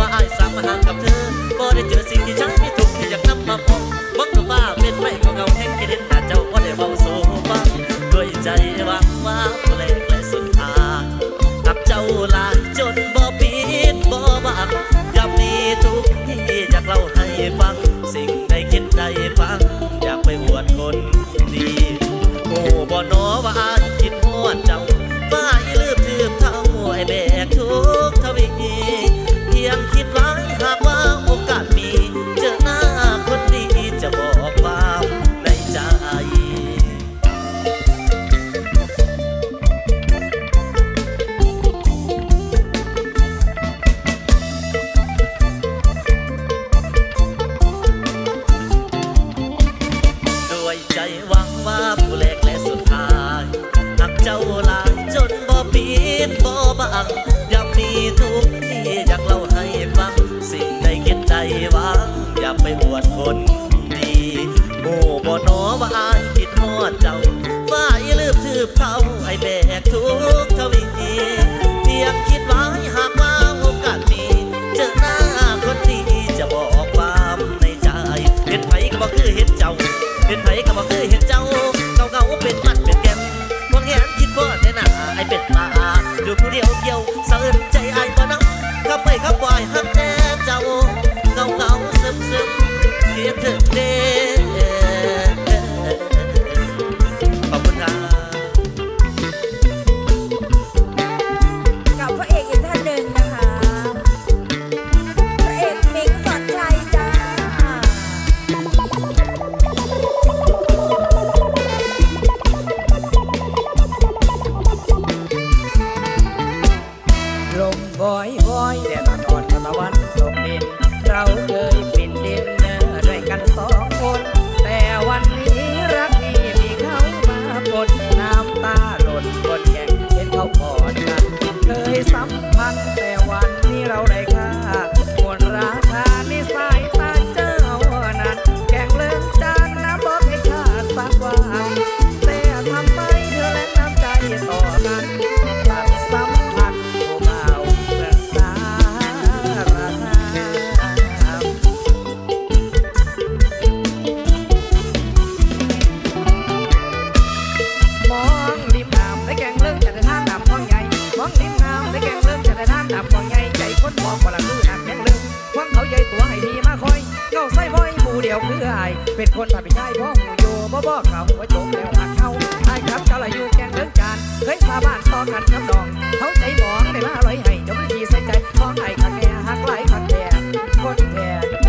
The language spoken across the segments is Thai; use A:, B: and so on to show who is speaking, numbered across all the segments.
A: ว่าไอ้สามมาหากับเธอบ่ได้เจอสิ่งที่ฉันไม่ถู
B: กที่อยา
C: กนำมาพบ ตัวให้มีมาคอยเงาใส่ห้อยหมูเดียวคืออายเป็นคนผัดไปใช้บ่หูอยู่บ่บ่เขาไว้จบแล้วหักเขาอายครับเจ้าละอยู่แกงเดิงจานเคยพาบ้านต่อกันน้ำนองเขาใจหมองได้มาลอยให้จมดีใส่ใจของไอ้ข้าแก่หักไหลข้าแก่คนแก่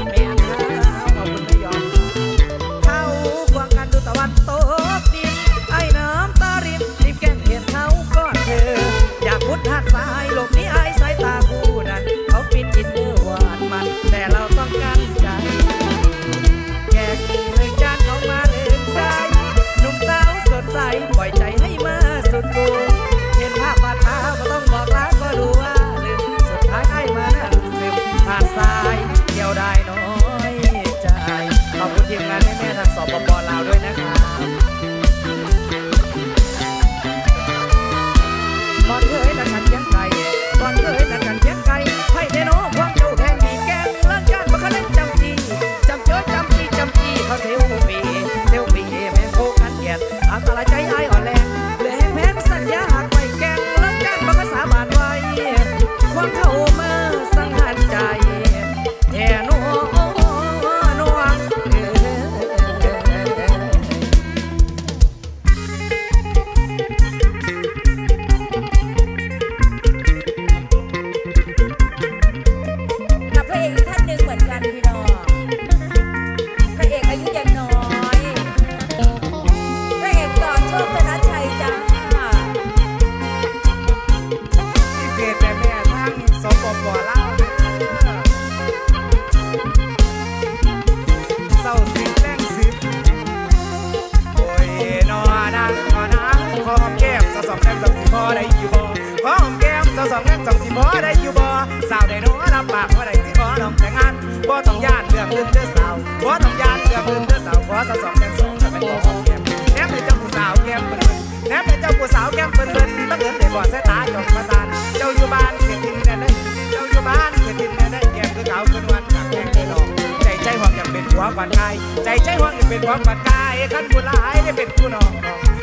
C: เดินเดือสาวขอสะสองแก้สองแต่ไม่ขอหอมแกมแนบในเจ้าผู้สาวแก้มเปิ้นแนบในเจ้าผู้สาวแก้มเปิ้นเปิ้นบังเอินได้บ่อสายตาจอมประสานเจ้าอยู่บ้านเกิดดินแน่ได้เจ้าอยู่บ้านเกิดดินแน่ได้แก้มคือเก่าเคืนวันกับแก้มคือดอกใจใจหวังอยากเป็นหัวกันกายใจใจหวังอยากเป็นหัวกันกายคันผู้ร้ายได้เป็นผู้น้อง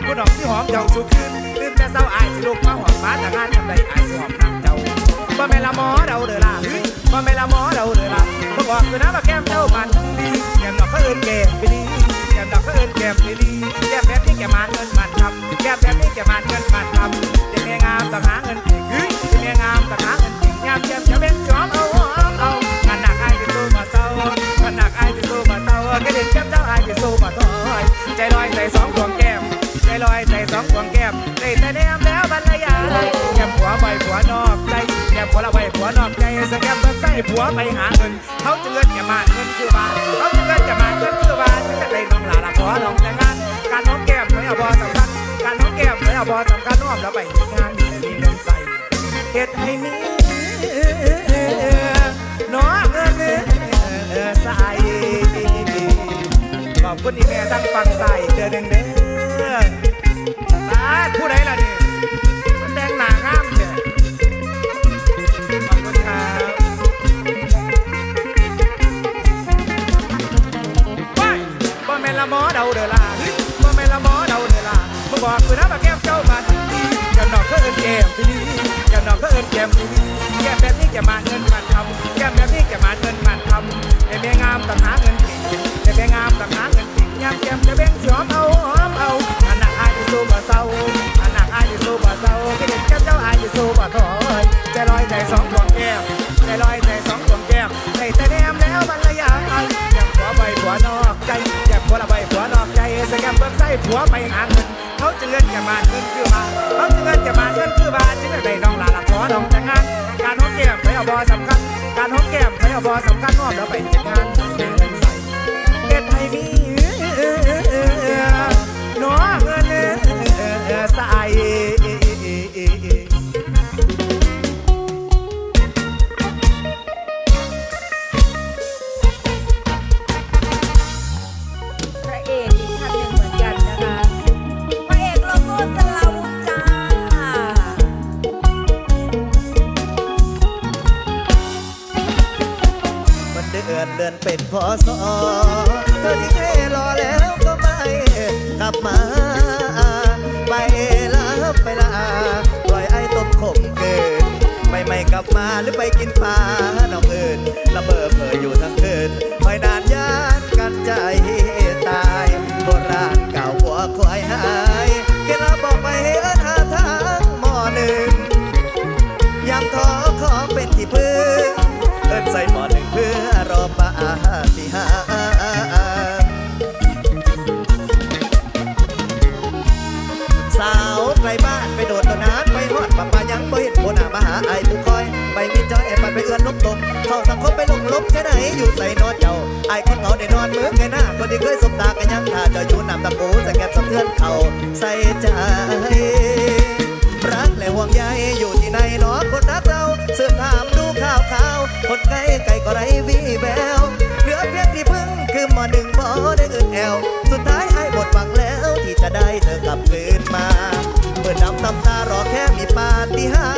C: ผู้น้องที่หอมเจ้าชุขึ้นตื่นแต่เช้าอายสิลูกมาหอมมาแต่งานทำไรอายสิหอมน้ำเจ้าบ่แม่ละหมอเราเด้อล่ะ ว่าไม่ละมอเราเด้อล่ะบ่บอกอยู่น้ำาแก้มเจ้ามันดีแก้มดอกเพื่อนแก้มไม่ดีแก้มดอกเพื่อนแก้มไม่ดีแก้มแบบนี้แก้มมันเงินมันทำแก้มแบบนี้แก้มมันเงินมันทำเด็กแม่งามต้องหาเงินอีกเด็กเมียงามต้องหาเงินอีกงามแก้มจะเป็นจอมเอา วไปหาเงิน เขาเจือนจะมาเงินคือว่าเขาเจือนจะมาเงินคือว่าจะจะได้น้องหลาละขอลองแต่งงาน การน้องแก้มไม่เอาบอสำคัญ การน้องแก้มไม่เอาบอ
D: สำคัญน้อมแล้วไปงานมีเงินใส่เหตุให้มีน้องเงินใส่ขอบคุณอีแม่ตั้งฟังใส่เจอเด้งเด้อสาธุผู้ใดล่ะนี่ แก้มดอกก็เอิ้นแก้มพี่ลีแก้มแบบนี้แก้มมาเงินมันทำแก้มแบบนี้แก้มมาเงินมันทำไอ้แม่งามต่างหาเงินเก่งไอ้แม่งามต่างหาเงินเก่งยามแก้มจะเบ่งสิหอมเอาหอมเอาอันนักอายอยู่สู้บ่เศร้าอันนักอายอยู่สู้บ่เศร้าพี่เด็กแก้มเจ้าอายอยู่สู้บ่ถอยใจลอยใจสองดวงแก้มใจลอยใจสองดวงแก้มในแต่แนมแล้วมันละยางยังผัวไปผัวนอกใจแก้มผัวละไปผัวนอกใจสแกมเบิ่งใส่ผัวไปหาเงิน เขาจะเงินจะมาเงินคือมาเขาจะเงินจะมาเงินคือบาจึงได้น้องลาละขอน้องแต่งงาน การห้องแก้มไปเอาบอสำคัญ การห้องแก้มไปเอาบอสำคัญนอบแล้วไปจัดงานเงินใส่เฮ็ดให้มีน้องเงินใส่
E: พ อนเป็
F: นพอสอเธอที่ให้รอแล้วก็ไม่กลับมา ไปลาไปลาปล่อยไอ้ต้มขมเกินไม่ไม่กลับมาหรือไปกินปลาน้องเอิญระเบิดเผออยู่ทั้งคืน คอยไปมีจอยแอบปันไปเอื้อนลบตกเข้าสังคมไปลงลบแค่ไหนอยู่ใส่นอนเจ้าไอ้คนเขาได้นอนเมือไงหน้าคนที่เคยสบตากันยังท่าจ้าอยู่น้ำตะปูสแกนสะเทือนเขาใส่ใจรักและห่วงใยอยู่ที่ไหนหนอคนรักเราเสืบถามดูข่าวข่าวคนไกลไกลก็ไรวีแววเหลือเพียงที่พึ่งคือหมอหนึ่งพอได้อึดแอว สุดท้ายให้หมดหวังแล้วที่จะได้เธอกลับคืนมาเมื่อดำตำตารอแค่มีปาฏิหาริย์พี่เคย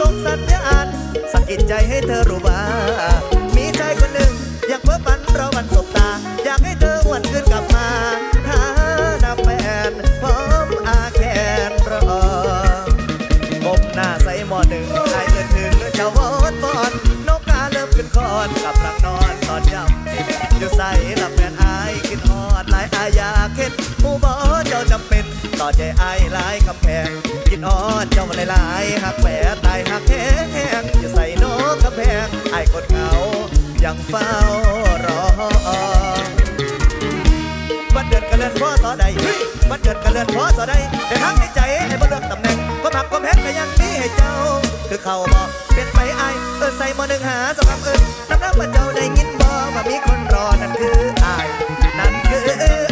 F: ส่งสัญญาณสะกิดใจให้เธอรู้ว่า มีใจคนหนึ่งอยากเพ้อฝันเรอวันสบตา อยากให้เธอหวนคืนกลับมาหาหน้าแฟนพร้อมอาแคนรอก้มหน้าใส่หมอหนึ่งไอเกินถึงเจ้าวอดบอนนกกาเริ่มขึ้นคอนกับรักนอนตอนย่ำอยู่ใส่หลับแฟนไอายกินฮอดหลายอายาเข็ดผู้บอเจ้าจำเป็นต่อใจไอายหลายคำินอดเจ้าหลายๆหักแฝดตายหักแห้งอยู่ใส่นกกำแพงไอายกดเหงายังเฝ้ารอบัดเดือนกะเลือนพอสอใดบัดเดือนกะเลือนพอสอใดแต่ทั้งในใจให้บ่เลือกตำแหน่งก็มักก็แพ้ก็ยังมีให้เจ้า คือเขาบอกเป็นไปไอายเออใส่หมอหนึ่งหาสำหรับเอิญน้ำน้ำมาเจ้าได้ยินบ่ว่ามีคนรอนั่นคือไอายนั่นคือ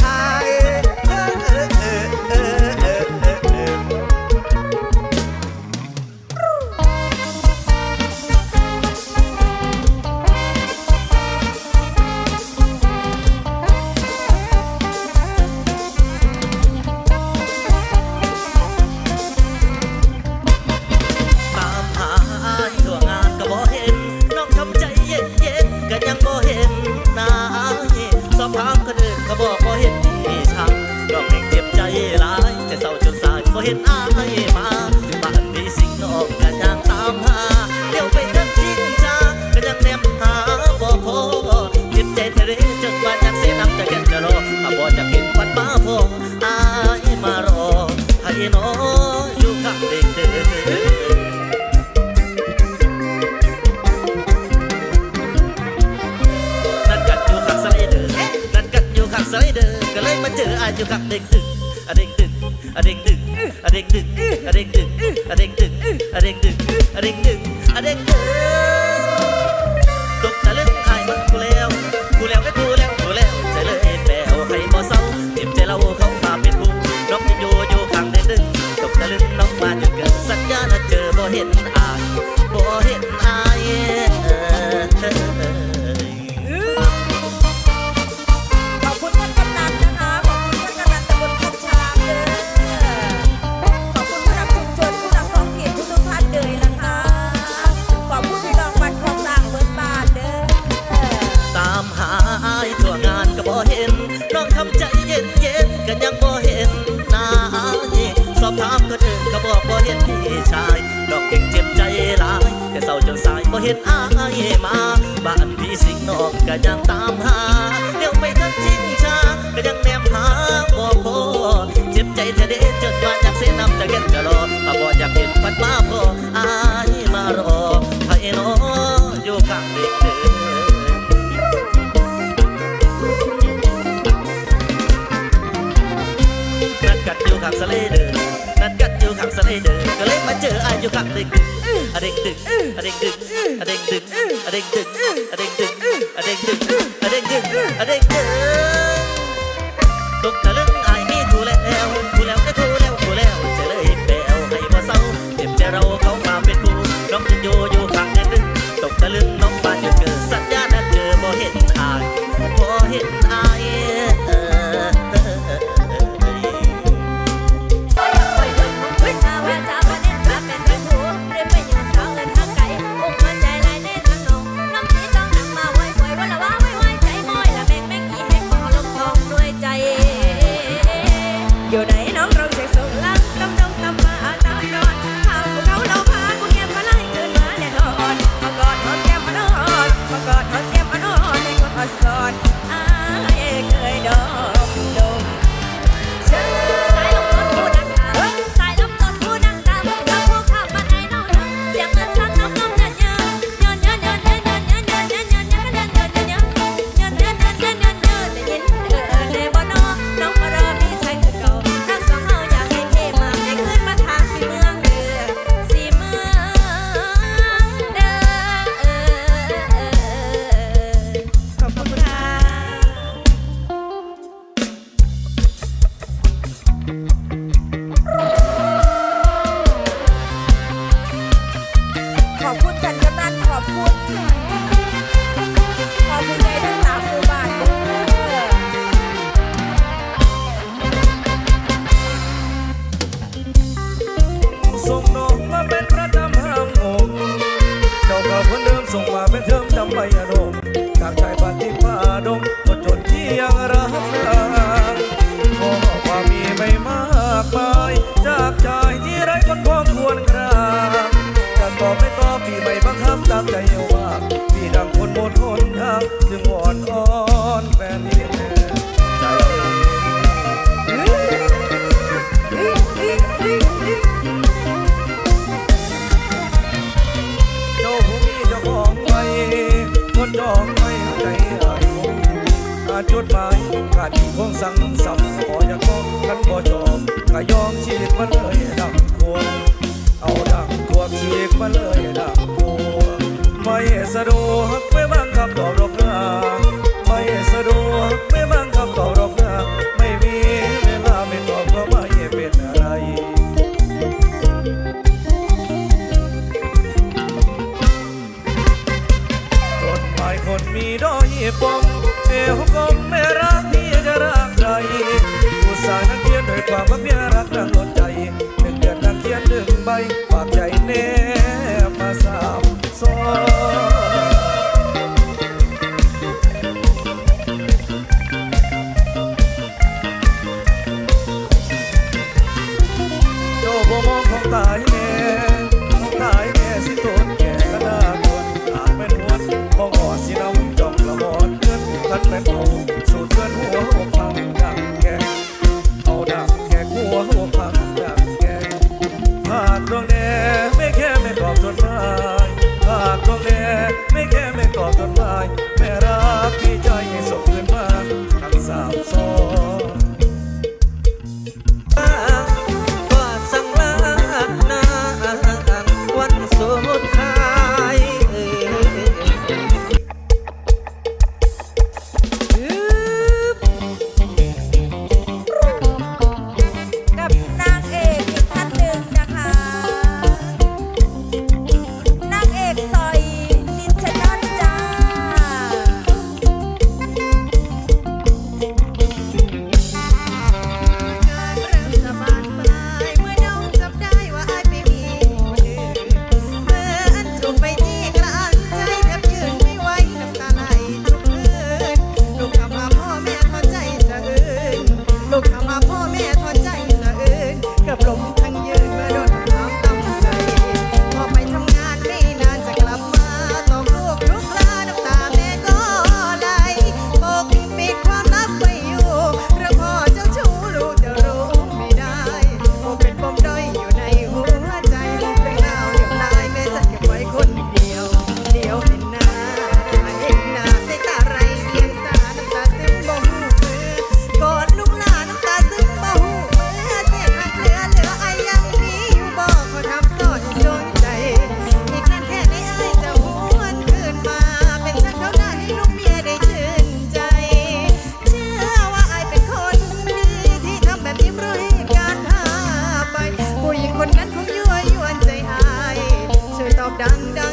F: เลยมาเจออายอยู่ข้างเด็กดึกอะเด็กดึกอะเด็กดึกอะเด็กดึกอะเด็กดึกอะเด็กดึกอะเด็กดึกอะเด็กดึกอะเด็กดึก อยู่กับเด็กดึก
G: เด็กดึกเด็กดึกเด็กดึกเด็กดึกเด็กดึกเด็กดึกเด็กดึกเด็กดึก Dòng. สั่
H: งสับขออย่าก้องกันบ่
I: จอบก็ยอมชีวิตมันเลยดำ ตายแม่ตายแม่สิโตนแก่กระดาบนอาจเป็นหัวมองอ่อสินำจ้องละหอดเกิ
G: นทั
J: นแม่นหูสูดเกินหัว
K: พัง
I: ดังแก dun dun.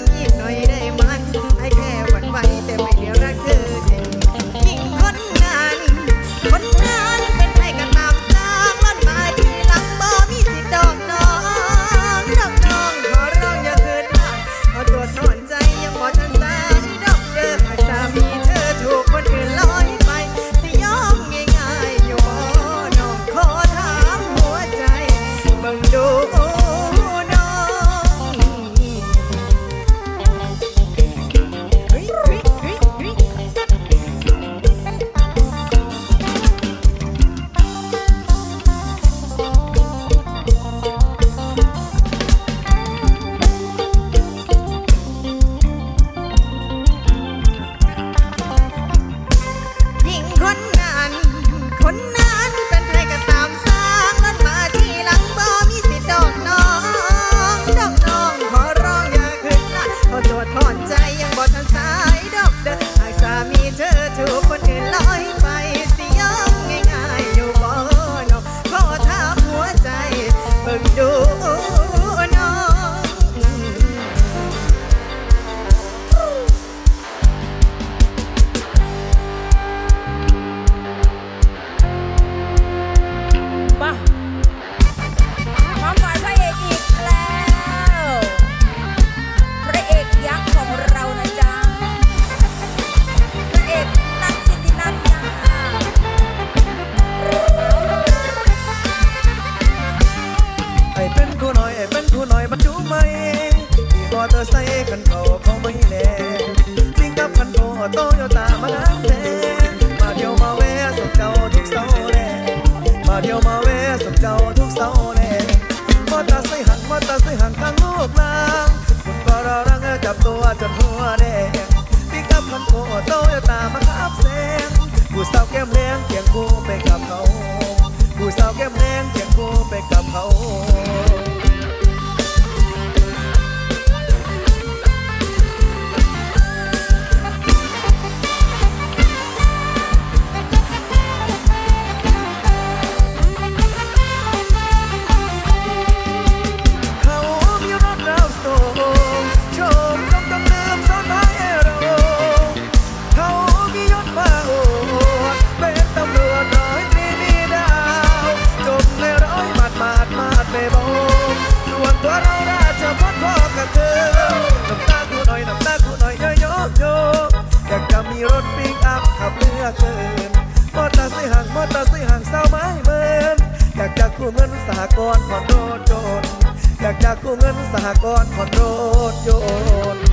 I: หัวแดงปิกับคันโตโตยตามาขับแสงผู้สาวแก้มแดงเกียงกูไป จากกู้เงินสหกรณ์คอนโยน